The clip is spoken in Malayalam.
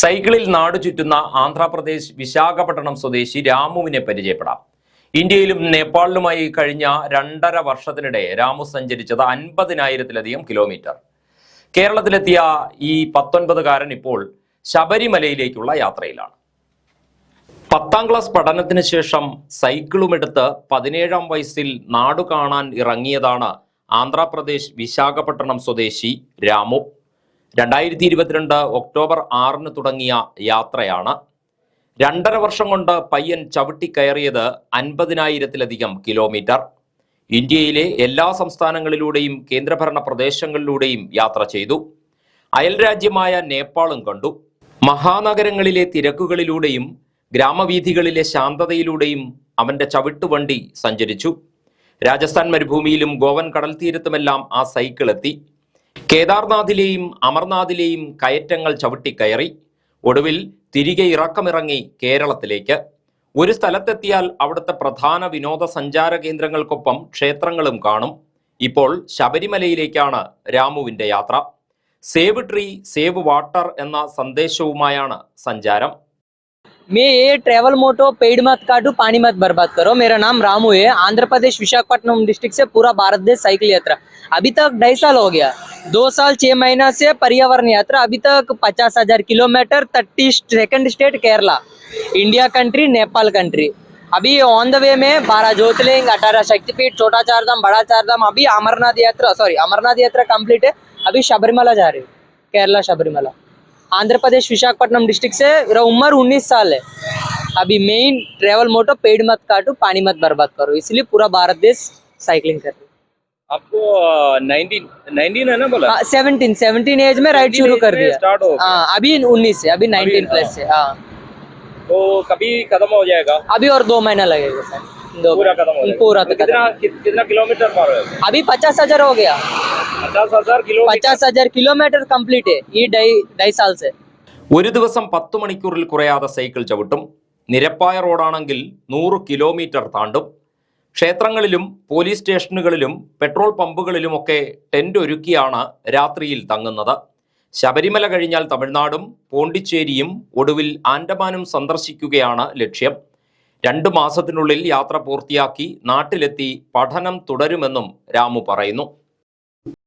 സൈക്കിളിൽ നാടു ചുറ്റുന്ന ആന്ധ്രാപ്രദേശ് വിശാഖപട്ടണം സ്വദേശി രാമുവിനെ പരിചയപ്പെടാം. ഇന്ത്യയിലും നേപ്പാളിലുമായി കഴിഞ്ഞ രണ്ടര വർഷത്തിനിടെ രാമു സഞ്ചരിച്ചത് അൻപതിനായിരത്തിലധികം കിലോമീറ്റർ. കേരളത്തിലെത്തിയ ഈ പത്തൊൻപതുകാരൻ ഇപ്പോൾ ശബരിമലയിലേക്കുള്ള യാത്രയിലാണ്. പത്താം ക്ലാസ് പഠനത്തിന് ശേഷം സൈക്കിളുമെടുത്ത് പതിനേഴാം വയസ്സിൽ നാടു കാണാൻ ഇറങ്ങിയതാണ് ആന്ധ്രാപ്രദേശ് വിശാഖപട്ടണം സ്വദേശി രാമു. രണ്ടായിരത്തി ഇരുപത്തിരണ്ട് ഒക്ടോബർ ആറിന് തുടങ്ങിയ യാത്രയാണ്. രണ്ടര വർഷം കൊണ്ട് പയ്യൻ ചവിട്ടി കയറിയത് അൻപതിനായിരത്തിലധികം കിലോമീറ്റർ. ഇന്ത്യയിലെ എല്ലാ സംസ്ഥാനങ്ങളിലൂടെയും കേന്ദ്രഭരണ പ്രദേശങ്ങളിലൂടെയും യാത്ര ചെയ്തു. അയൽരാജ്യമായ നേപ്പാളും കണ്ടു. മഹാനഗരങ്ങളിലെ തിരക്കുകളിലൂടെയും ഗ്രാമവീഥികളിലെ ശാന്തതയിലൂടെയും അവന്റെ ചവിട്ടുവണ്ടി സഞ്ചരിച്ചു. രാജസ്ഥാൻ മരുഭൂമിയിലും ഗോവൻ കടൽ തീരത്തുമെല്ലാം ആ സൈക്കിൾ എത്തി കേദാർനാഥിലെയും അമർനാഥിലെയും കയറ്റങ്ങൾ ചവിട്ടിക്കയറി ഒടുവിൽ തിരികെ ഇറക്കമിറങ്ങി കേരളത്തിലേക്ക് ഒരു സ്ഥലത്തെത്തിയാൽ അവിടുത്തെ പ്രധാന വിനോദസഞ്ചാര കേന്ദ്രങ്ങൾക്കൊപ്പം ക്ഷേത്രങ്ങളും കാണും ഇപ്പോൾ ശബരിമലയിലേക്കാണ് രാമുവിന്റെ യാത്ര സേവ് ട്രീ സേവ് വാട്ടർ എന്ന സന്ദേശവുമായാണ് സഞ്ചാരം मैं ये ट्रैवल मोटो पेड़ मत काटो पानी मत बर्बाद करो मेरा नाम रामू है आंध्र प्रदेश विशाखापट्टनम डिस्ट्रिक्ट से पूरा भारत देश साइकिल यात्रा अभी तक ढाई साल हो गया दो साल छह महीना से पर्यावरण यात्रा, अभी तक पचास हज़ार kilometre thirty second state Kerala India country Nepal country अभी ऑन द वे में बारह ज्योतिर्लिंग, अठारह शक्तिपीठ, छोटा चार धाम बड़ा चार धाम अभी अमरनाथ यात्रा सॉरी अमरनाथ यात्रा कंप्लीट है। अभी शबरीमला जा रहे हो, केरला शबरीमला। आंध्र प्रदेश, विशाखापट्टनम डिस्ट्रिक्ट से मेरा उम्र उन्नीस साल है। अभी मेन ट्रेवल मोटो पेड़ मत काटो, पानी मत बर्बाद करो। इसलिए पूरा भारत देश साइकिलिंग कर रही आपको नाइनटीन नाइनटीन है ना बोला है सेवनटीन सेवनटीन एज में राइड शुरू कर दिया स्टार्ट हो गया। हाँ अभी उन्नीस है अभी नाइनटीन हाँ। प्लस है हाँ तो कभी खत्म हो जाएगा अभी और दो महीना लगेगा सर दो पूरा खत्म हो जाएगा पूरा तो तो कितना कि, कितना किलोमीटर मारो है अभी पचास हजार हो गया पचास हजार किलोमीटर पचास हजार किलोमीटर कंप्लीट है ये ढाई ढाई साल से ഒരു ദിവസം പത്ത് മണിക്കൂറിൽ കുറയാതെ സൈക്കിൾ ചവിട്ടും നിരപ്പായ റോഡാണെങ്കിൽ നൂറ് കിലോമീറ്റർ താണ്ടും ക്ഷേത്രങ്ങളിലും പോലീസ് സ്റ്റേഷനുകളിലും പെട്രോൾ പമ്പുകളിലുമൊക്കെ ടെന്റ് ഒരുക്കിയാണ് രാത്രിയിൽ തങ്ങുന്നത്. ശബരിമല കഴിഞ്ഞാൽ തമിഴ്നാടും പോണ്ടിച്ചേരിയും ഒടുവിൽ ആൻഡമാനും സന്ദർശിക്കുകയാണ് ലക്ഷ്യം. രണ്ടു മാസത്തിനുള്ളിൽ യാത്ര പൂർത്തിയാക്കി നാട്ടിലെത്തി പഠനം തുടരുമെന്നും രാമു പറയുന്നു.